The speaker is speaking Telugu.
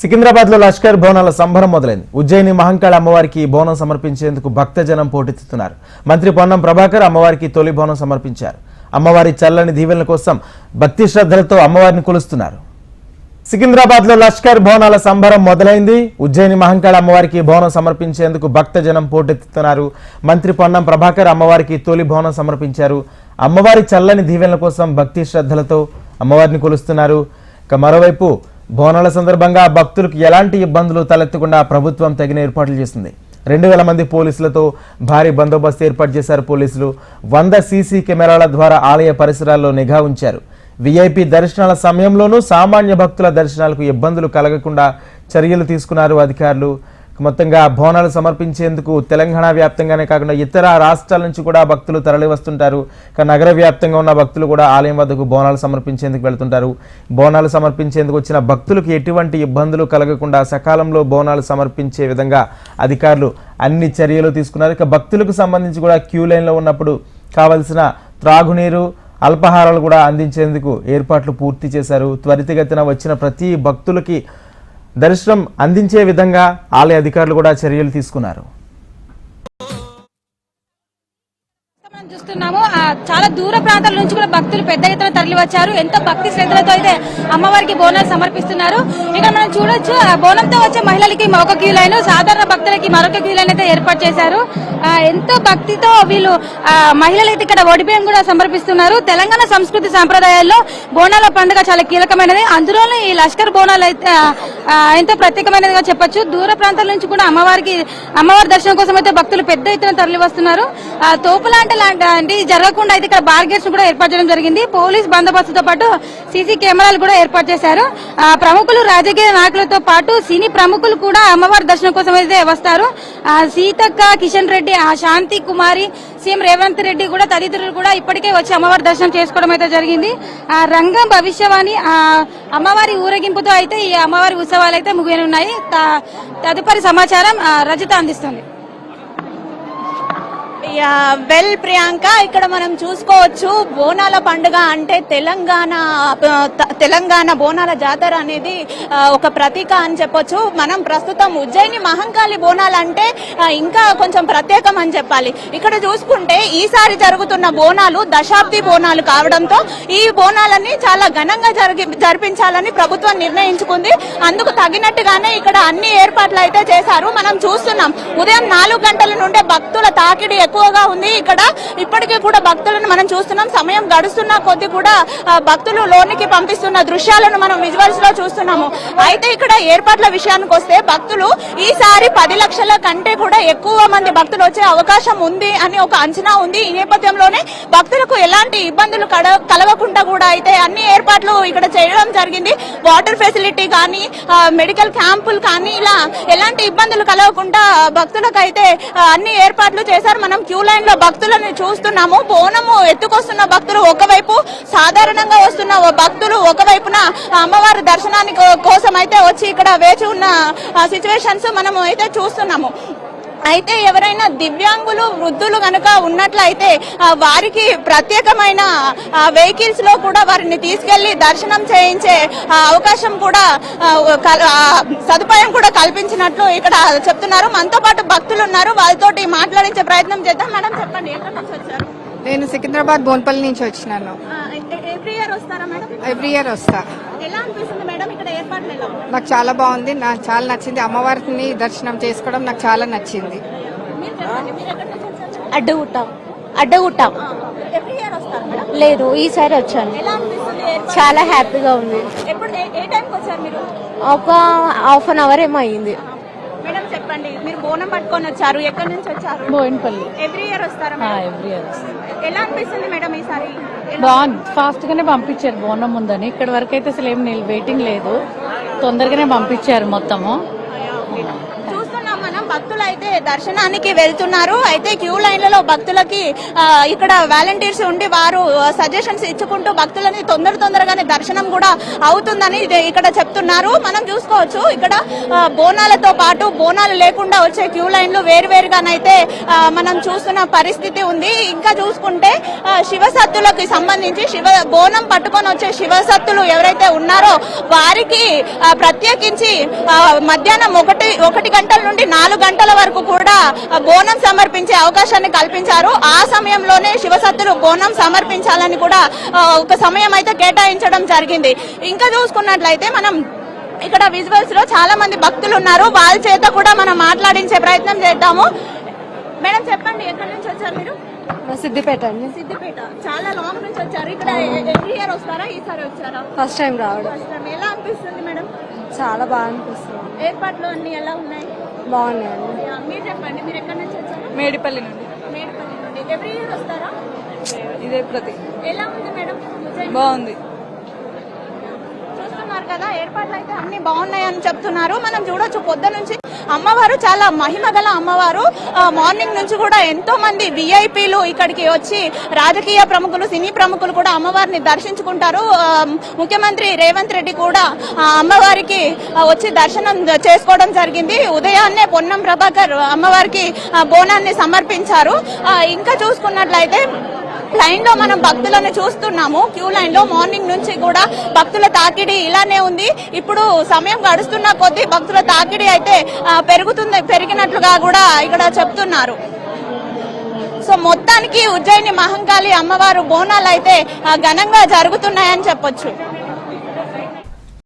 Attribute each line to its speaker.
Speaker 1: సికింద్రాబాద్లో లష్కర్ బోనాల సంబరం మొదలైంది. ఉజ్జయిని మహంకాళ అమ్మవారికి బోనం సమర్పించేందుకు భక్తజనం పోటెత్తుతున్నారు మంత్రి పొన్నం ప్రభాకర్ అమ్మవారికి తొలి బోనం సమర్పించారు. అమ్మవారి చల్లని దీవెనల కోసం భక్తి శ్రద్ధలతో అమ్మవారిని కొలుస్తున్నారు. సికింద్రాబాద్లో లష్కర్ బోనాల సంబరం మొదలైంది. ఉజ్జయిని మహంకాళ అమ్మవారికి బోనం సమర్పించేందుకు భక్తజనం పోటెత్తుతున్నారు మంత్రి పొన్నం ప్రభాకర్ అమ్మవారికి తొలి బోనం సమర్పించారు. అమ్మవారి చల్లని దీవెనల కోసం భక్తి శ్రద్ధలతో అమ్మవారిని కొలుస్తున్నారు. ఇక మరోవైపు బోనాల సందర్భంగా భక్తులకు ఎలాంటి ఇబ్బందులు తలెత్తకుండా ప్రభుత్వం తగిన ఏర్పాట్లు చేసింది. రెండు వేల మంది పోలీసులతో భారీ బందోబస్తు ఏర్పాటు చేశారు పోలీసులు. వంద సీసీ కెమెరాల ద్వారా ఆలయ పరిసరాల్లో నిఘా ఉంచారు. విఐపి దర్శనాల సమయంలోనూ సామాన్య భక్తుల దర్శనాలకు ఇబ్బందులు కలగకుండా చర్యలు తీసుకున్నారు అధికారులు. మొత్తంగా బోనాలు సమర్పించేందుకు తెలంగాణ వ్యాప్తంగానే కాకుండా ఇతర రాష్ట్రాల నుంచి కూడా భక్తులు తరలి వస్తుంటారు నగర వ్యాప్తంగా ఉన్న భక్తులు కూడా ఆలయం వద్దకు బోనాలు సమర్పించేందుకు వెళ్తుంటారు. బోనాలు సమర్పించేందుకు వచ్చిన భక్తులకు ఎటువంటి ఇబ్బందులు కలగకుండా సకాలంలో బోనాలు సమర్పించే విధంగా అధికారులు అన్ని చర్యలు తీసుకున్నారు. ఇక భక్తులకు సంబంధించి కూడా క్యూ లైన్లో ఉన్నప్పుడు కావలసిన త్రాగునీరు అల్పాహారాలు కూడా అందించేందుకు ఏర్పాట్లు పూర్తి చేశారు. త్వరితగతిన వచ్చిన ప్రతి భక్తులకి దర్శనం అందించే విధంగా ఆలయ అధికారులు కూడా చర్యలు తీసుకున్నారు.
Speaker 2: చూస్తున్నాము చాలా దూర ప్రాంతాల నుంచి కూడా భక్తులు పెద్ద ఎత్తున తరలి వచ్చారు ఎంతో భక్తి శ్రద్ధలతో అయితే అమ్మవారికి బోనాలు సమర్పిస్తున్నారు. ఇక్కడ మనం చూడొచ్చు ఆ బోనంతో వచ్చే మహిళలకి ఒక క్యూ లైన్ సాధారణ భక్తులకి మరొక క్యూ లైన్ అయితే ఏర్పాటు చేశారు. ఆ, ఎంతో భక్తితో వీళ్ళు ఆ, అయితే ఇక్కడ ఒడిబియ్యం కూడా సమర్పిస్తున్నారు. తెలంగాణ సంస్కృతి సాంప్రదాయాల్లో బోనాల పండుగ చాలా కీలకమైనది. అందులోనే ఈ లష్కర్ బోనాలు అయితే ఎంతో ప్రత్యేకమైనదిగా చెప్పొచ్చు. దూర ప్రాంతాల నుంచి కూడా అమ్మవారికి అమ్మవారి దర్శనం కోసం అయితే భక్తులు పెద్ద ఎత్తున తరలి వస్తున్నారు తోపులాంటి లాంటి జరగకుండా అయితే ఇక్కడ బార్గేట్స్ కూడా ఏర్పాటు చేయడం జరిగింది. పోలీస్ బందోబస్తుతో పాటు సీసీ కెమెరాలు కూడా ఏర్పాటు చేశారు. ప్రముఖులు రాజకీయ నాయకులతో పాటు సినీ ప్రముఖులు కూడా అమ్మవారి దర్శనం కోసం అయితే వస్తారు. ఆ, సీతక్క కిషన్ రెడ్డి ఆ శాంతి కుమారి సీఎం రేవంత్ రెడ్డి కూడా తదితరులు కూడా ఇప్పటికే వచ్చి అమ్మవారి దర్శనం చేసుకోవడం అయితే జరిగింది. ఆ రంగం భవిష్యవాణి అమ్మవారి ఊరేగింపుతో అయితే ఈ అమ్మవారి ఉత్సవాలు అయితే ముగియనున్నాయి. త- తదుపరి సమాచారం రజిత అందిస్తుంది.
Speaker 3: వెల్ ప్రియాంక. ఇక్కడ మనం చూసుకోవచ్చు బోనాల పండుగ అంటే తెలంగాణ తెలంగాణ బోనాల జాతర అనేది ఒక ప్రతీక అని చెప్పొచ్చు. మనం ప్రస్తుతం ఉజ్జయిని మహంకాళి బోనాలు అంటే ఇంకా కొంచెం ప్రత్యేకం అని చెప్పాలి. ఇక్కడ చూసుకుంటే ఈసారి జరుగుతున్న బోనాలు దశాబ్ది బోనాలు కావడంతో ఈ బోనాలని చాలా ఘనంగా జరిగి జరిపించాలని ప్రభుత్వం నిర్ణయించుకుంది. అందుకు తగినట్టుగానే ఇక్కడ అన్ని ఏర్పాట్లు అయితే చేశారు. మనం చూస్తున్నాం ఉదయం నాలుగు గంటల నుండే భక్తుల తాకిడి ఎక్కువ ఎక్కువగా ఉంది. ఇక్కడ ఇప్పటికీ కూడా భక్తులను మనం చూస్తున్నాం. సమయం గడుస్తున్న కొద్ది కూడా భక్తులు లోనికి పంపిస్తున్న దృశ్యాలను మనం విజువల్స్లో చూస్తున్నాము. అయితే ఇక్కడ ఏర్పాట్ల విషయానికి వస్తే భక్తులు ఈసారి పది లక్షల కంటే కూడా ఎక్కువ మంది భక్తులు వచ్చే అవకాశం ఉంది అని ఒక అంచనా ఉంది. ఈ నేపథ్యంలోనే భక్తులకు ఎలాంటి ఇబ్బందులు కలగకుండా కూడా అయితే అన్ని ఏర్పాట్లు ఇక్కడ చేయడం జరిగింది. వాటర్ ఫెసిలిటీ కానీ మెడికల్ క్యాంపులు కానీ ఇలా ఎలాంటి ఇబ్బందులు కలగకుండా భక్తులకు అయితే అన్ని ఏర్పాట్లు చేశారు. మనం క్యూ లైన్లో భక్తులను చూస్తున్నాము. బోనము ఎత్తుకొస్తున్న భక్తులు ఒకవైపు సాధారణంగా వస్తున్న ఓ భక్తులు ఒకవైపున అమ్మవారి దర్శనానికి కోసం అయితే వచ్చి ఇక్కడ వేచి ఉన్న సిచ్యువేషన్స్ మనము అయితే చూస్తున్నాము. అయితే ఎవరైనా దివ్యాంగులు వృద్ధులు కనుక ఉన్నట్లయితే వారికి ప్రత్యేకమైన వెహికల్స్లో కూడా వారిని తీసుకెళ్ళి దర్శనం చేయించే అవకాశం కూడా సదుపాయం కూడా కల్పించినట్లు ఇక్కడ చెప్తున్నారు. మనతో పాటు భక్తులు ఉన్నారు. వాళ్ళతోటి మాట్లాడించే ప్రయత్నం చేద్దాం. మేడం చెప్పండి. ఎక్కడి నుంచి వచ్చారు?
Speaker 4: నేను సికింద్రాబాద్ బోన్పల్లి నుంచి వచ్చినాను.
Speaker 3: ఎవ్రీ ఇయర్ వస్తారా మేడం?
Speaker 4: ఎవ్రీ ఇయర్ వస్తా.
Speaker 3: ఎలా అనిపిస్తుంది
Speaker 4: నాకు చాలా బాగుంది. నాకు చాలా నచ్చింది. అమ్మవారిని దర్శనం చేసుకోవడం నాకు చాలా నచ్చింది.
Speaker 5: అడ్డగుట్ట. అడ్డగుట్ట.
Speaker 3: ఎవ్రీ ఇయర్ వస్తారు మేడం?
Speaker 5: లేదు ఈసారి వచ్చాను? చాలా హ్యాపీగా ఉంది. ఒక హాఫ్ అన్ అవర్ ఏమో అయింది.
Speaker 3: బోనం పట్టుకొని వచ్చారు. ఎక్కడి నుంచి వచ్చారు?
Speaker 6: బోయినపల్లి.
Speaker 3: ఎవ్రీ ఇయర్ వస్తారా?
Speaker 6: ఎవ్రీ ఇయర్
Speaker 3: ఎలా అనిపిస్తుంది మేడం ఈసారి?
Speaker 6: బాగుంది ఫాస్ట్ గానే పంపించారు బోనం ఉందని. ఇక్కడ వరకు అయితే అసలు ఏం వెయిటింగ్ లేదు. తొందరగానే పంపించారు మొత్తము.
Speaker 3: భక్తులు అయితే దర్శనానికి వెళ్తున్నారు. అయితే క్యూ లైన్లలో భక్తులకి ఇక్కడ వాలంటీర్స్ ఉండి వారు సజెషన్స్ ఇచ్చుకుంటూ భక్తులని తొందర తొందరగానే దర్శనం కూడా అవుతుందని ఇక్కడ చెప్తున్నారు. మనం చూసుకోవచ్చు ఇక్కడ బోనాలతో పాటు బోనాలు లేకుండా వచ్చే క్యూ లైన్లు వేరువేరుగానైతే మనం చూస్తున్న పరిస్థితి ఉంది. ఇంకా చూసుకుంటే శివసత్తులకు సంబంధించి శివ బోనం పట్టుకొని వచ్చే శివసత్తులు ఎవరైతే ఉన్నారో వారికి ప్రత్యేకించి మధ్యాహ్నం ఒకటి ఒకటి గంటల నుండి నాలుగు గంటల వరకు కూడా బోనం సమర్పించే అవకాశాన్ని కల్పించారు. ఆ సమయంలోనే శివసత్తులు బోనం సమర్పించాలని కూడా ఒక సమయం అయితే కేటాయించడం జరిగింది. ఇంకా చూసుకున్నట్లయితే మనం ఇక్కడ విజువల్స్లో చాలా మంది భక్తులు ఉన్నారు. వాళ్ళ చేత కూడా మనం మాట్లాడించే ప్రయత్నం చేద్దాము. మేడం చెప్పండి ఎక్కడి నుంచి వచ్చారు మీరు?
Speaker 5: సిద్దిపేట అండి.
Speaker 3: సిద్దిపేట. చాలా లాంగ్ నుంచి వచ్చారు. ఇక్కడ ఎవ్రీ ఇయర్ వస్తారా? ఈసారి వచ్చారా?
Speaker 5: ఫస్ట్ టైం రావడం.
Speaker 3: ఎలా అనిపిస్తుంది మేడం?
Speaker 5: చాలా బాగా అనిపిస్తుంది.
Speaker 3: ఏర్పాట్లు అన్ని ఎలా ఉన్నాయి?
Speaker 5: బాగున్నాయండి
Speaker 3: మీరు చెప్పండి మీరు ఎక్కడి నుంచి వచ్చారు?
Speaker 6: మేడిపల్లి నుండి.
Speaker 3: మేడపల్లి నుండి. ఎవ్రీ ఇయర్ వస్తారా?
Speaker 6: ఇదే ప్రతి.
Speaker 3: ఎలా ఉంది మేడం?
Speaker 6: బాగుంది.
Speaker 3: చూస్తున్నారు కదా ఏర్పాట్లు అయితే అన్ని బాగున్నాయని చెప్తున్నారు. మనం చూడొచ్చు పొద్దు నుంచి అమ్మవారు చాలా మహిమ గల అమ్మవారు. మార్నింగ్ నుంచి కూడా ఎంతో మంది విఐపీలు ఇక్కడికి వచ్చి రాజకీయ ప్రముఖులు సినీ ప్రముఖులు కూడా అమ్మవారిని దర్శించుకుంటారు. ముఖ్యమంత్రి రేవంత్ రెడ్డి కూడా అమ్మవారికి వచ్చి దర్శనం చేసుకోవడం జరిగింది. ఉదయాన్నే పొన్నం ప్రభాకర్ అమ్మవారికి బోనాన్ని సమర్పించారు. ఇంకా చూసుకున్నట్లయితే లైన్లో మనం భక్తులను చూస్తున్నాము. క్యూ లైన్లో మార్నింగ్ నుంచి కూడా భక్తుల తాకిడి ఇలానే ఉంది. ఇప్పుడు సమయం గడుస్తున్న కొద్దీ భక్తుల తాకిడి అయితే పెరుగుతుంది పెరిగినట్లుగా కూడా ఇక్కడ చెప్తున్నారు. సో మొత్తానికి ఉజ్జయిని మహంకాళి అమ్మవారు బోనాలు అయితే ఘనంగా జరుగుతున్నాయని చెప్పొచ్చు.